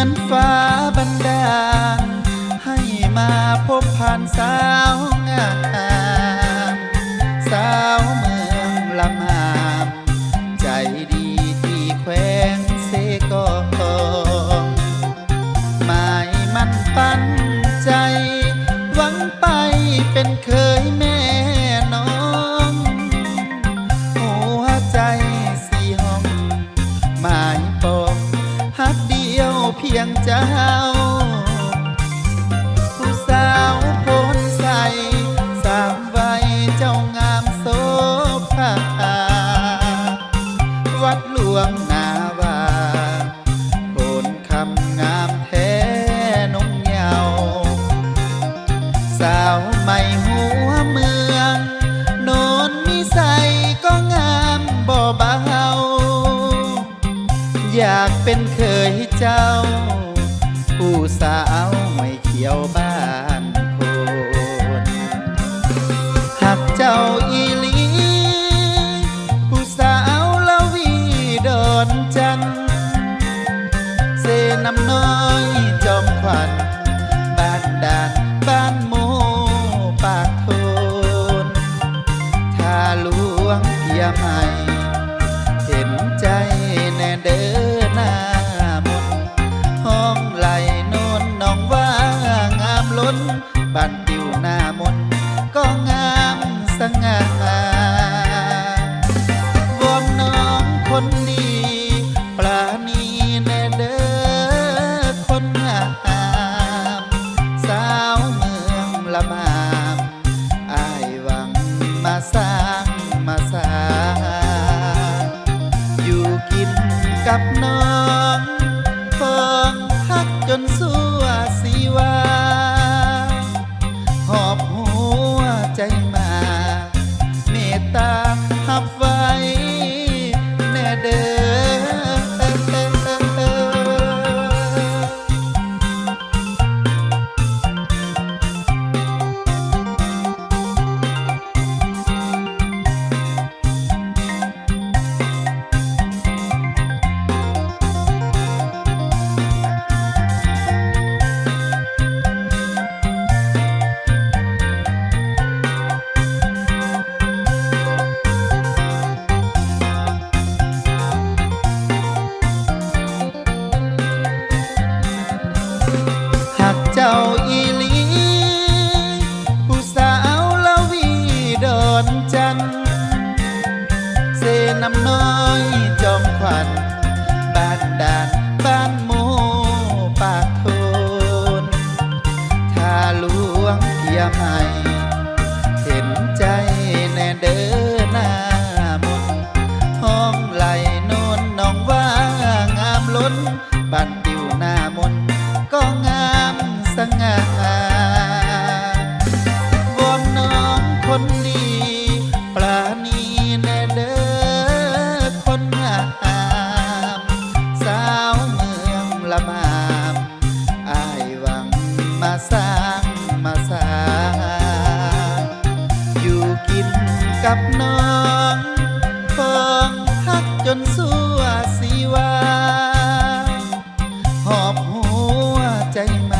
อนฟ้าบันดาล ให้มาพบผ่านสาวงาม time. กับน้องฟองพักจนสัวสีวา น้ำน้อยจอมขวัญบ้านดานบ้านโมปากโทนถ้าหลวงเทียมให้เห็นใจแน่เด้อหน้ามุนห้องไหลนนน้องว่างามล้นบ้านดิวหน้ามนก็งามสง่าวอน้องคนดี ละมามอายหวังมาสร้างมาสร้าง อยู่กินกับน้องฟองทักจนสัวสีวาหอบหัวใจมา